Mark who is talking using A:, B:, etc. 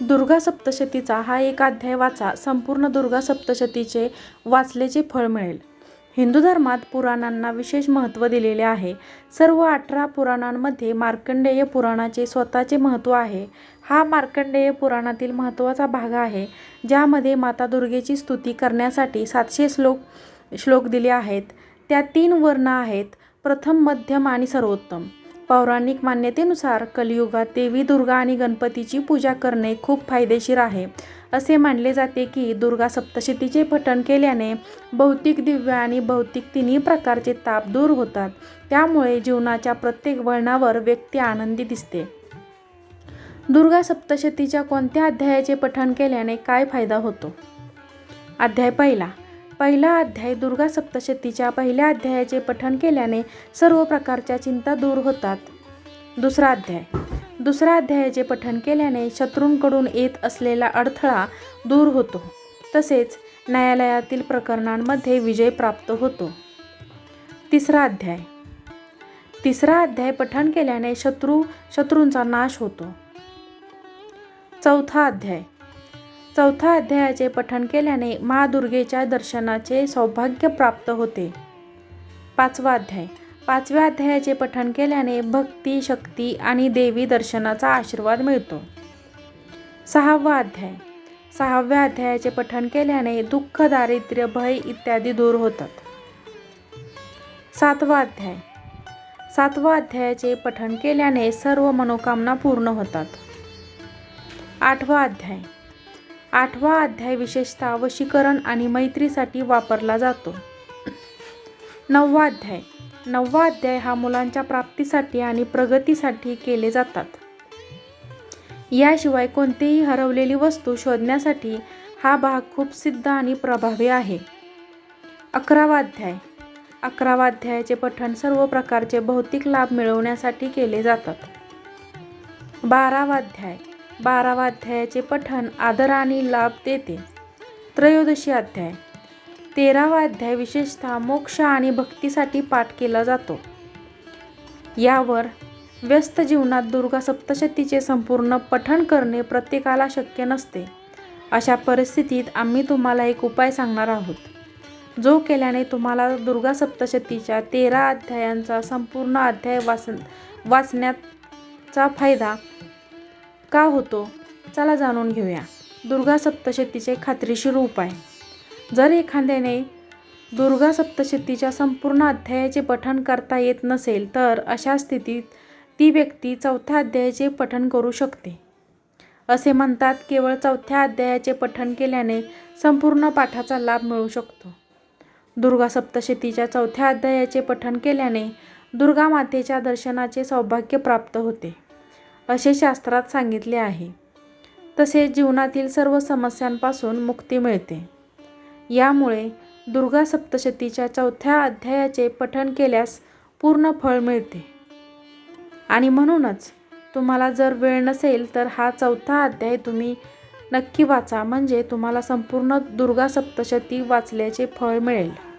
A: दुर्गा सप्तशतीचा हा एक अध्याय वाचा संपूर्ण दुर्गा सप्तशतीचे वाचल्याचे फळ मिळेल. हिंदू धर्मात पुराणांना विशेष महत्त्व दिलेले आहे. सर्व अठरा पुराणांमध्ये मार्कंडेय पुराणाचे स्वतःचे महत्त्व आहे. हा मार्कंडेय पुराणातील महत्त्वाचा भाग आहे ज्यामध्ये माता दुर्गेची स्तुती करण्यासाठी सातशे श्लोक श्लोक दिले आहेत. त्या तीन वर्ण आहेत प्रथम मध्यम आणि सर्वोत्तम. पौराणिक मान्यतेनुसार कलियुगात देवी दुर्गा आणि गणपतीची पूजा करणे खूप फायदेशीर आहे. असे मानले जाते की दुर्गा सप्तशतीचे पठण केल्याने भौतिक दिव्य आणि भौतिक तिन्ही प्रकारचे ताप दूर होतात. त्यामुळे जीवनाच्या प्रत्येक वळणावर व्यक्ती आनंदी दिसते. दुर्गा सप्तशतीच्या कोणत्या अध्यायाचे पठण केल्याने काय फायदा होतो? अध्याय पहिला. पहिला अध्याय दुर्गा सप्तशतीच्या पहिल्या अध्यायाचे पठण केल्याने सर्व प्रकारच्या चिंता दूर होतात. दुसरा अध्याय. दुसऱ्या अध्यायाचे पठण केल्याने शत्रूंकडून येत असलेला अडथळा दूर होतो. तसेच न्यायालयातील प्रकरणांमध्ये विजय प्राप्त होतो. तिसरा अध्याय. तिसरा अध्याय पठण केल्याने शत्रू शत्रूंचा नाश होतो. चौथा अध्याय. चौथा अध्यायाचे पठण केल्याने मा दुर्गेच्या दर्शनाचे सौभाग्य प्राप्त होते. पाचवा अध्याय. पाचव्या अध्यायाचे पठण केल्याने भक्ती शक्ती आणि देवी दर्शनाचा आशीर्वाद मिळतो. सहावा अध्याय. सहाव्या अध्यायाचे पठण केल्याने दुःख दारिद्र्य भय इत्यादी दूर होतात. सातवा अध्याय. सातवा अध्यायाचे पठण केल्याने सर्व मनोकामना पूर्ण होतात. आठवा अध्याय. आठवा अध्याय विशेषतः वशीकरण आणि मैत्रीसाठी वापरला जातो. नववा अध्याय. नववा अध्याय हा मुलांच्या प्राप्तीसाठी आणि प्रगतीसाठी केले जातात. याशिवाय कोणतीही हरवलेली वस्तू शोधण्यासाठी हा भाग खूप सिद्ध आणि प्रभावी आहे. अकरावा अध्याय. अकरावा अध्यायाचे पठण सर्व प्रकारचे भौतिक लाभ मिळवण्यासाठी केले जातात. बारावा अध्याय. बारावा अध्यायाचे पठण आदर आणि लाभ देते. त्रयोदशी अध्याय. तेरावा अध्याय विशेषतः मोक्ष आणि भक्तीसाठी पाठ केला जातो. यावर व्यस्त जीवनात दुर्गा सप्तशतीचे संपूर्ण पठण करणे प्रत्येकाला शक्य नसते. अशा परिस्थितीत आम्ही तुम्हाला एक उपाय सांगणार आहोत. जो केल्याने तुम्हाला दुर्गा सप्तशतीच्या तेरा अध्यायांचा संपूर्ण अध्याय वाच वाचण्याचा फायदा का होतो? चला जाणून घेऊया. दुर्गा सप्तशतीचे खात्रीशीर उपाय. जर एखाद्याने दुर्गा सप्तशतीच्या संपूर्ण अध्यायाचे पठण करता येत नसेल तर अशा स्थितीत ती व्यक्ती चौथ्या अध्यायाचे पठण करू शकते. असे म्हणतात केवळ चौथ्या अध्यायाचे पठण केल्याने संपूर्ण पाठाचा लाभ मिळू शकतो. दुर्गा सप्तशतीच्या चौथ्या अध्यायाचे पठण केल्याने दुर्गा मातेच्या दर्शनाचे सौभाग्य प्राप्त होते. असे शास्त्रात सांगितले आहे. तसेच जीवनातील सर्व समस्यांपासून मुक्ती मिळते. यामुळे दुर्गा सप्तशतीच्या चौथ्या अध्यायाचे पठण केल्यास पूर्ण फळ मिळते. आणि म्हणूनच तुम्हाला जर वेळ नसेल तर हा चौथा अध्याय तुम्ही नक्की वाचा म्हणजे तुम्हाला संपूर्ण दुर्गा सप्तशती वाचल्याचे फळ मिळेल.